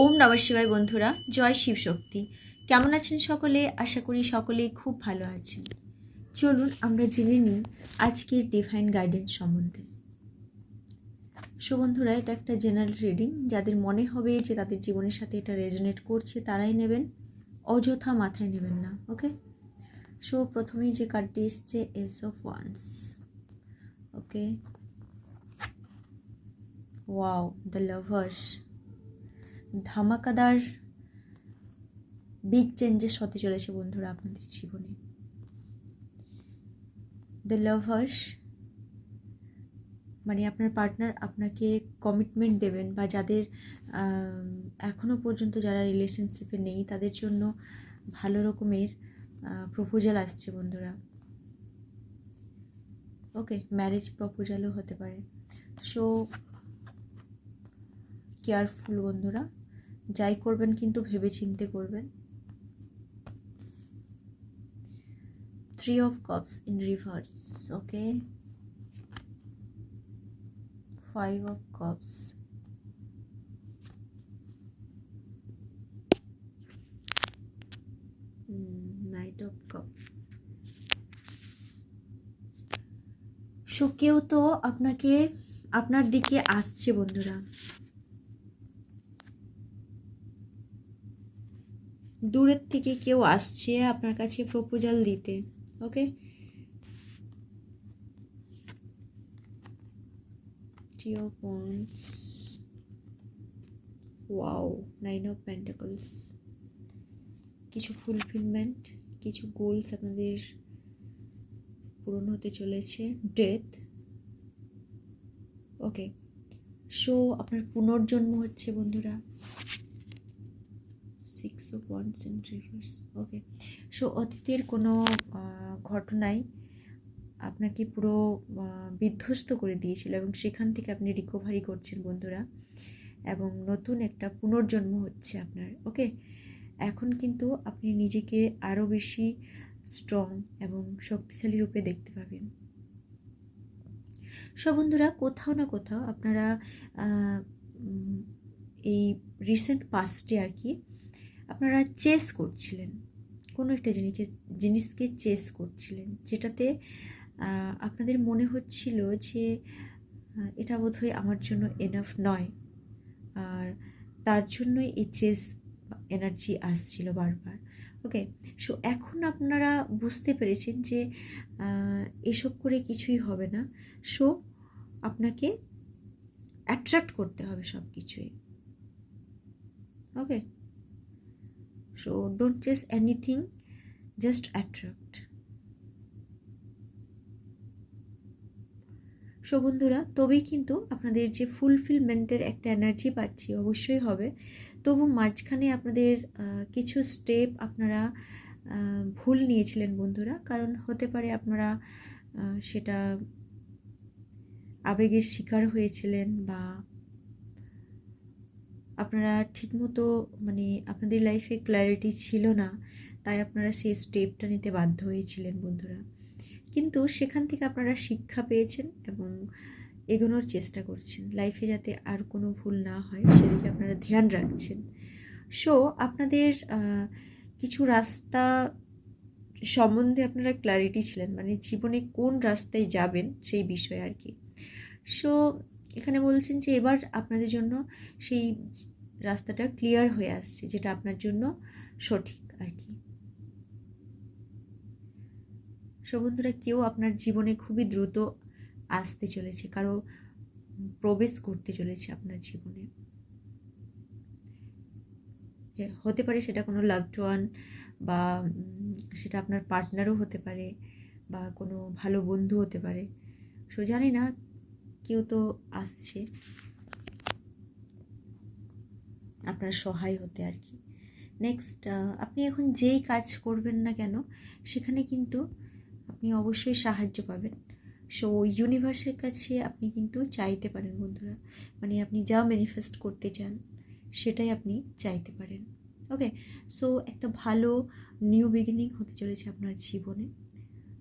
ওম নম শিবায় বন্ধুরা, জয় শিব শক্তি। কেমন আছেন সকলে? আশা করি সকলেই খুব ভালো আছেন। চলুন আমরা জেনে নিই আজকের ডিভাইন গাইডেন্স সম্বন্ধে। সো বন্ধুরা, এটা একটা জেনারেল রিডিং যাদের মনে হবে যে তাদের জীবনের সাথে এটা রেজনেট করছে, তারাই নেবেন। অযথা মাথায় নেবেন না ওকে সো প্রথমেই যে কার্ডটি এসছে ace of wands okay wow the lovers ধামাকাদার big changes হতে চলেছে বন্ধুরা আপনাদের জীবনে। দ্য লাভার্স মানে আপনার পার্টনার আপনাকে কমিটমেন্ট দেবেন বা যাদের এখনও পর্যন্ত যারা রিলেশনশিপে নেই, তাদের জন্য ভালো রকমের প্রপোজাল আসছে বন্ধুরা। ওকে ম্যারেজ প্রপোজালও হতে পারে। সো কেয়ারফুল বন্ধুরা। যাই করবেন কিন্তু ভেবে চিনতে করবেন three of cups in reverse okay five of cups knight of cups so কেউ তো আপনাকে, আপনার দিকে আসছে বন্ধুরা। দূরের থেকে কেউ আসছে আপনার কাছে প্রপোজাল দিতে, okay? Wow nine of pentacles কিছু ফুলফিলমেন্ট কিছু গোলস আপনাদের পূরণ হতে চলেছে ডেথ ওকে সো আপনার পুনর্জন্ম হচ্ছে, বন্ধুরা। Six of wands and reverse okay so অতীতের কোনো ঘটনায় আপনাকে পুরো বিধ্বস্ত করে দিয়েছিল এবং সেখান থেকে আপনি রিকভারি করছেন বন্ধুরা এবং নতুন একটা পুনর্জন্ম হচ্ছে আপনার ওকে এখন কিন্তু আপনি নিজেকে আরও বেশি স্ট্রং এবং শক্তিশালী রূপে দেখতে পাবেন। সব বন্ধুরা, কোথাও না কোথাও আপনারা এই রিসেন্ট পাস্টে আর কি আপনারা চেস করছিলেন। কোনো একটা জিনিসকে জিনিসকে চেস করছিলেন। যেটাতে আপনাদের মনে হচ্ছিল যে এটা বোধহয় আমার জন্য এনাফ নয়। আর তার জন্যই এই চেস এনার্জি আসছিল বারবার। ওকে সো এখন আপনারা বুঝতে পেরেছেন যে এসব করে কিছুই হবে না। সো আপনাকে অ্যাট্রাক্ট করতে হবে সব কিছুই okay so don't chase anything just attract so বন্ধুরা, তবেই কিন্তু আপনাদের যে ফুলফিলমেন্টের একটা এনার্জি পাচ্ছি অবশ্যই হবে। তবু মাঝখানে আপনাদের কিছু স্টেপ আপনারা ভুল নিয়েছিলেন বন্ধুরা। কারণ হতে পারে আপনারা সেটা আবেগের শিকার হয়েছিলেন বা আপনারা ঠিকমতো মানে আপনাদের লাইফে ক্ল্যারিটি ছিল না, তাই আপনারা সেই স্টেপটা নিতে বাধ্য হয়েছিলেন বন্ধুরা। কিন্তু সেখান থেকে আপনারা শিক্ষা পেয়েছেন এবং এগোনোর চেষ্টা করছেন। লাইফে যাতে আর কোনো ভুল না হয়, সেদিকে আপনারা ধ্যান রাখছেন। সো আপনাদের কিছু রাস্তা সম্বন্ধে আপনারা ক্ল্যারিটি ছিলেন মানে জীবনে কোন রাস্তায় যাবেন সেই বিষয়ে আর কি। সো এখানে বলছেন যে এবার আপনাদের জন্য সেই রাস্তাটা ক্লিয়ার হয়ে আসছে, যেটা আপনার জন্য সঠিক আর কি। সো বন্ধুরা, কেউ আপনার জীবনে খুবই দ্রুত আসতে চলেছে, কারও প্রবেশ করতে চলেছে আপনার জীবনে। হতে পারে সেটা কোনো লাভড ওয়ান বা সেটা আপনার পার্টনারও হতে পারে বা কোনো ভালো বন্ধু হতে পারে। সো জানি না কেউ তো আসছে। আপনার সহায় হতে আর কি। নেক্সট আপনি এখন যেই কাজ করবেন না কেন, সেখানে কিন্তু আপনি অবশ্যই সাহায্য পাবেন। সো ইউনিভার্সের কাছে আপনি কিন্তু চাইতে পারেন বন্ধুরা। মানে আপনি যা ম্যানিফেস্ট করতে চান, সেটাই আপনি চাইতে পারেন। ওকে সো একটা ভালো নিউ বিগিনিং হতে চলেছে আপনার জীবনে।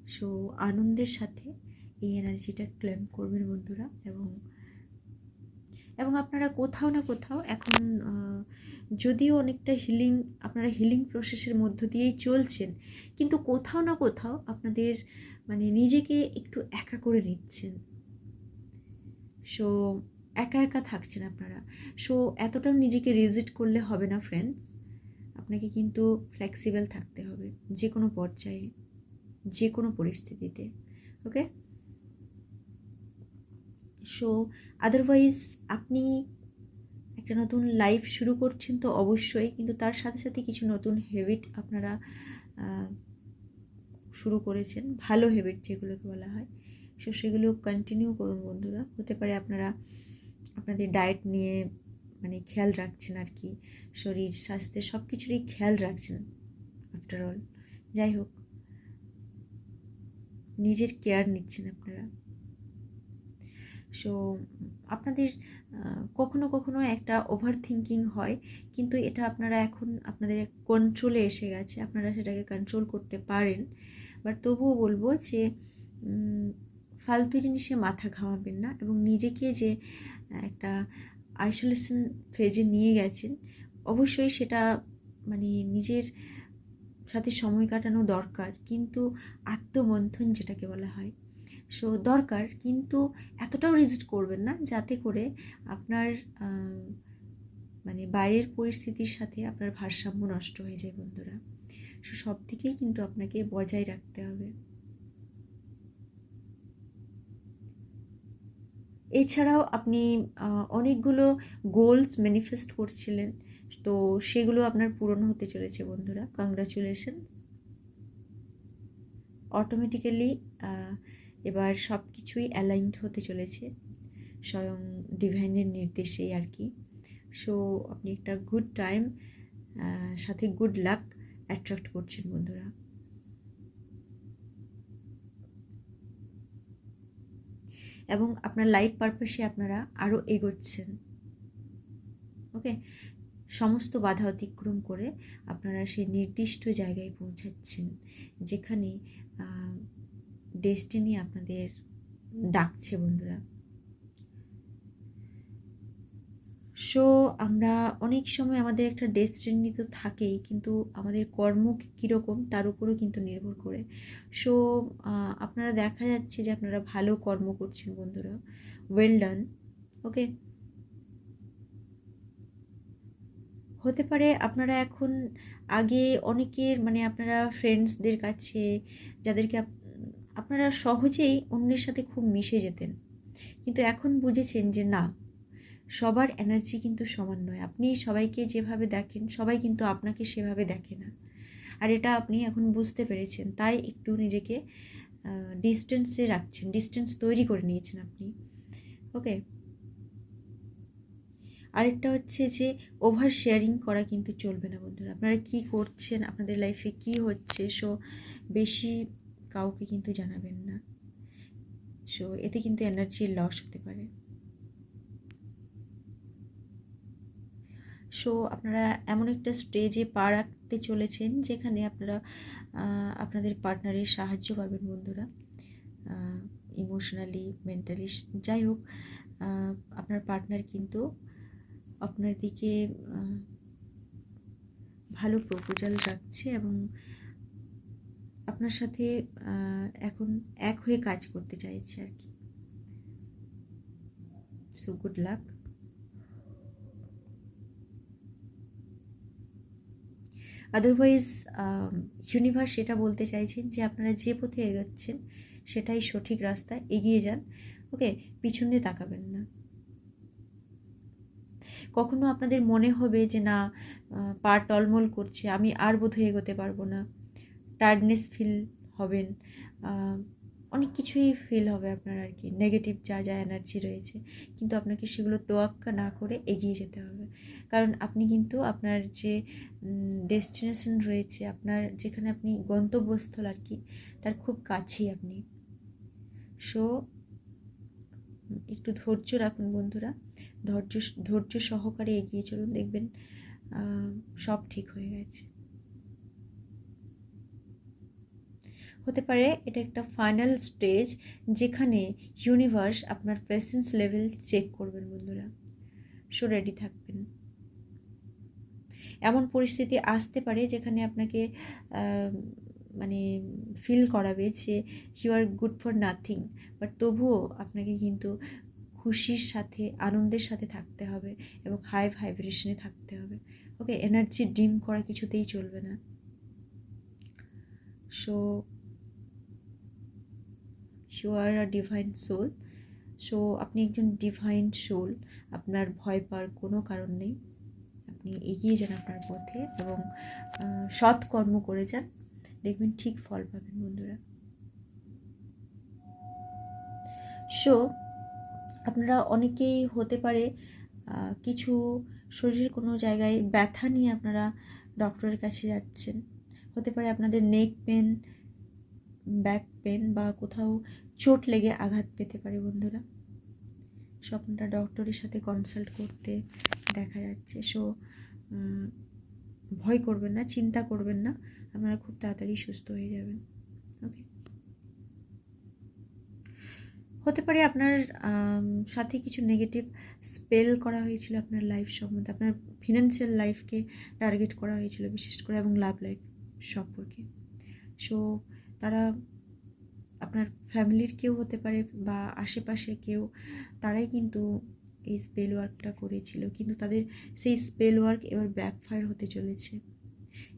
সো আনন্দের সাথে এই এনার্জিটা ক্লেম করবেন বন্ধুরা এবং এবং আপনারা কোথাও না কোথাও এখন যদিও অনেকটা হিলিং আপনারা হিলিং প্রসেসের মধ্য দিয়েই চলছেন, কিন্তু কোথাও না কোথাও আপনাদের মানে নিজেকে একটু একা করে নিচ্ছেন। সো একা একা থাকছেন আপনারা। সো এতটাও নিজেকে রিজিট করলে হবে না ফ্রেন্ডস আপনাকে কিন্তু ফ্লেক্সিবল থাকতে হবে যে কোনো পর্যায়ে যে কোনো পরিস্থিতিতে। ওকে সো আদারওয়াইজ আপনি একটা নতুন লাইফ শুরু করছেন তো অবশ্যই, কিন্তু তার সাথে সাথে কিছু নতুন হ্যাবিট আপনারা শুরু করেছেন, ভালো হ্যাবিট যেগুলোকে বলা হয়। সো সেগুলো কন্টিনিউ করুন বন্ধুরা। হতে পারে আপনারা আপনাদের ডায়েট নিয়ে মানে খেয়াল রাখছেন আর কি, শরীর স্বাস্থ্যে সব কিছুরই খেয়াল রাখছেন আফটার অল যাই হোক, নিজের কেয়ার নিচ্ছেন আপনারা। সো আপনাদের কখনো কখনো একটা ওভার থিঙ্কিং হয়, কিন্তু এটা আপনারা এখন আপনাদের কন্ট্রোলে এসে গেছে, আপনারা সেটাকে কন্ট্রোল করতে পারেন। বাট তবুও বলব যে ফালতু জিনিসে মাথা ঘামাবেন না এবং নিজেকে যে, একটা আইসোলেশন ফেজে নিয়ে গেছেন, অবশ্যই সেটা মানে নিজের সাথে সময় কাটানো দরকার, কিন্তু আত্মমন্থন যেটাকে বলা হয়। সো দরকার, কিন্তু এতটাও রিজিট করবেন না যাতে করে আপনার মানে বাইরের পরিস্থিতির সাথে আপনার ভারসাম্য নষ্ট হয়ে যায় বন্ধুরা। সো সব দিকেই কিন্তু আপনাকে বজায় রাখতে হবে। এছাড়াও আপনি অনেকগুলো গোলস ম্যানিফেস্ট করছিলেন, তো সেগুলো আপনার পূরণ হতে চলেছে বন্ধুরা। কংগ্রাচুলেশনস অটোমেটিক্যালি এবার সব কিছুই অ্যালাইনড হতে চলেছে। স্বয়ং ডিভাইনের নির্দেশেই আর কি। সো আপনি একটা গুড টাইম সাথে গুড লাক অ্যাট্রাক্ট করছেন বন্ধুরা। এবং আপনার লাইফ পারপাসে আপনারা আরও এগোচ্ছেন। ওকে সমস্ত বাধা অতিক্রম করে আপনারা সেই নির্দিষ্ট জায়গায় পৌঁছাচ্ছেন। যেখানে ডেস্টিনি আপনাদের ডাকছে বন্ধুরা। সো আমরা অনেক সময় আমাদের একটা ডেস্টিনি তো থাকেই, কিন্তু আমাদের কর্ম কীরকম তার উপরও কিন্তু নির্ভর করে। সো আপনারা দেখা যাচ্ছে যে আপনারা ভালো কর্ম করছেন বন্ধুরা। ওয়েল ডান ওকে হতে পারে আপনারা এখন আগে অনেকের মানে আপনারা ফ্রেন্ডসদের কাছে, যাদেরকে আপনারা সহজেই অন্যের সাথে খুব মিশে যেতেন। কিন্তু এখন বুঝেছেন যে না, সবার এনার্জি কিন্তু সমান নয়। আপনি সবাইকে যেভাবে দেখেন, সবাই কিন্তু আপনাকে সেভাবে দেখে না। আর এটা আপনি এখন বুঝতে পেরেছেন। তাই একটু নিজেকে ডিস্টেন্সে রাখছেন ডিস্টেন্স তৈরি করে নিয়েছেন আপনি। ওকে? আরেকটা হচ্ছে যে ওভার শেয়ারিং করা কিন্তু চলবে না বন্ধুরা। আপনারা কি করছেন? আপনাদের লাইফে কি হচ্ছে? সো বেশি কাউকে কিন্তু জানাবেন না। সো এতে কিন্তু এনার্জির লস হতে পারে। সো আপনারা এমন একটা স্টেজে পা রাখতে চলেছেন যেখানে আপনারা আপনাদের পার্টনারের সাহায্য পাবেন বন্ধুরা। ইমোশনালি মেন্টালি যাই হোক আপনার পার্টনার কিন্তু আপনার দিকে ভালো প্রপোজাল রাখছে এবং আপনার সাথে এখন এক হয়ে কাজ করতে চাইছে আর কি। So good luck otherwise universe সেটা বলতে চাইছেন যে আপনারা যে পথে এগোচ্ছেন, সেটাই সঠিক রাস্তা, এগিয়ে যান। ওকে পিছনে তাকাবেন না। কখনো আপনাদের মনে হবে যে না পা টলমল করছে, আমি আর বোধহয় এগোতে পারব না। টায়ার্ডনেস ফিল হবেন অনেক কিছুই ফিল হবে আপনার আর কি। নেগেটিভ যা যা এনার্জি রয়েছে, কিন্তু আপনাকে সেগুলো তোয়াক্কা না করে এগিয়ে যেতে হবে। কারণ আপনি কিন্তু আপনার যে ডেস্টিনেশন রয়েছে, আপনার যেখানে আপনি গন্তব্যস্থল আর কি, তার খুব কাছেই আপনি। সো একটু ধৈর্য রাখুন বন্ধুরা। ধৈর্য ধৈর্য সহকারে এগিয়ে চলুন, দেখবেন সব ঠিক হয়ে গেছে। হতে পারে এটা একটা ফাইনাল স্টেজ যেখানে ইউনিভার্স আপনার প্রেসেন্স লেভেল চেক করবেন বন্ধুরা। সো রেডি থাকবেন। এমন পরিস্থিতি আসতে পারে যেখানে আপনাকে মানে ফিল করাবে যে you are good for nothing but তবুও আপনাকে কিন্তু খুশির সাথে, আনন্দের সাথে থাকতে হবে এবং হাই ভাইব্রেশনে থাকতে হবে। ওকে এনার্জি ডিম করা কিছুতেই চলবে না। So you are a divine soul. So, আপনি একজন ডিভাইন সোল। আপনার ভয় পাওয়ার কোনো কারণ নেই। আপনি এগিয়ে যান আপনার পথে এবং সৎ কর্ম করে যান। দেখবেন ঠিক ফল পাবেন বন্ধুরা। সো, আপনারা অনেকেই হতে পারে কিছু শরীরের কোনো জায়গায় ব্যথা নিয়ে আপনারা ডক্টরের কাছে যাচ্ছেন। হতে পারে আপনাদের নেক পেন ব্যাক পেন বা কোথাও চোট লেগে আঘাত পেতে পারে বন্ধুরা। স্বপ্নটা ডক্টরের সাথে কনসাল্ট করতে দেখা যাচ্ছে। সো ভয় করবেন না, চিন্তা করবেন না। আপনারা খুব তাড়াতাড়ি সুস্থ হয়ে যাবেন। ওকে হতে পারে আপনার সাথে কিছু নেগেটিভ স্পেল করা হয়েছিল আপনার লাইফ সম্বন্ধে। আপনার ফিনান্সিয়াল লাইফকে টার্গেট করা হয়েছিল বিশেষ করে এবং লাভ লাইফ সম্পর্কে। সো তারা আপনার ফ্যামিলির কেউ হতে পারে বা আশেপাশে কেউ, তারাই কিন্তু এই স্পেল ওয়ার্কটা করেছিল। কিন্তু তাদের সেই স্পেল ওয়ার্ক এবার ব্যাকফায়ার হতে চলেছে।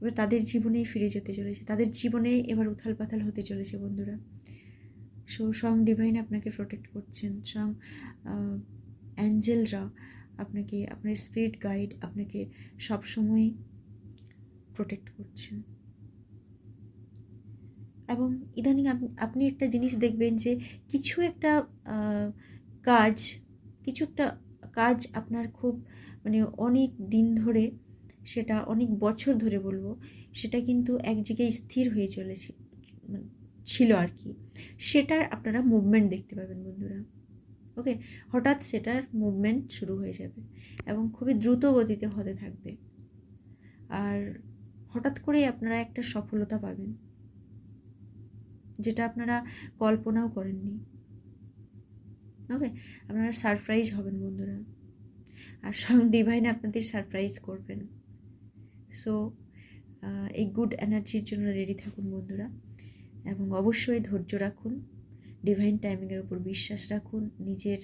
এবার তাদের জীবনেই ফিরে যেতে চলেছে। তাদের জীবনে এবার উথাল পাথাল হতে চলেছে বন্ধুরা। সো সং ডিভাইন আপনাকে প্রোটেক্ট করছেন। সং অ্যাঞ্জেলরা আপনাকে, আপনার স্পিরিট গাইড আপনাকে সবসময় প্রোটেক্ট করছেন। এবং ইদানিং আপনি একটা জিনিস দেখবেন যে কিছু একটা কাজ, কিছু একটা কাজ আপনার খুব মানে অনেক দিন ধরে সেটা, অনেক বছর ধরে বলব, সেটা কিন্তু এক জায়গায় স্থির হয়ে চলেছে ছিল আর কি। সেটার আপনারা মুভমেন্ট দেখতে পাবেন বন্ধুরা। ওকে হঠাৎ সেটার মুভমেন্ট শুরু হয়ে যাবে এবং খুবই দ্রুত গতিতে হতে থাকবে। আর হঠাৎ করেই আপনারা একটা সফলতা পাবেন। যেটা আপনারা কল্পনাও করেননি। ওকে আপনারা সারপ্রাইজ হবেন বন্ধুরা। আর সঙ্গে ডিভাইন আপনাদের সারপ্রাইজ করবেন। সো এই গুড এনার্জির জন্য রেডি থাকুন বন্ধুরা। এবং অবশ্যই ধৈর্য রাখুন। ডিভাইন টাইমিংয়ের উপর বিশ্বাস রাখুন। নিজের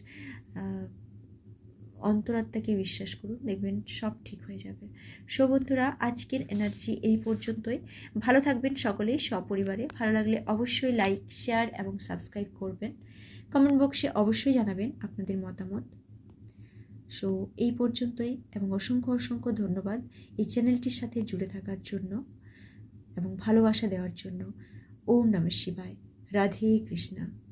অন্তরাত্মাকে বিশ্বাস করুন, দেখবেন সব ঠিক হয়ে যাবে। সো বন্ধুরা, আজকের এনার্জি এই পর্যন্তই। ভালো থাকবেন সকলেই, সপরিবারে। ভালো লাগলে অবশ্যই লাইক শেয়ার এবং সাবস্ক্রাইব করবেন। কমেন্ট বক্সে অবশ্যই জানাবেন আপনাদের মতামত। সো এই পর্যন্তই এবং অসংখ্য অসংখ্য ধন্যবাদ এই চ্যানেলটির সাথে জুড়ে থাকার জন্য এবং ভালোবাসা দেওয়ার জন্য। ওম নমঃ শিবায়। রাধে কৃষ্ণা।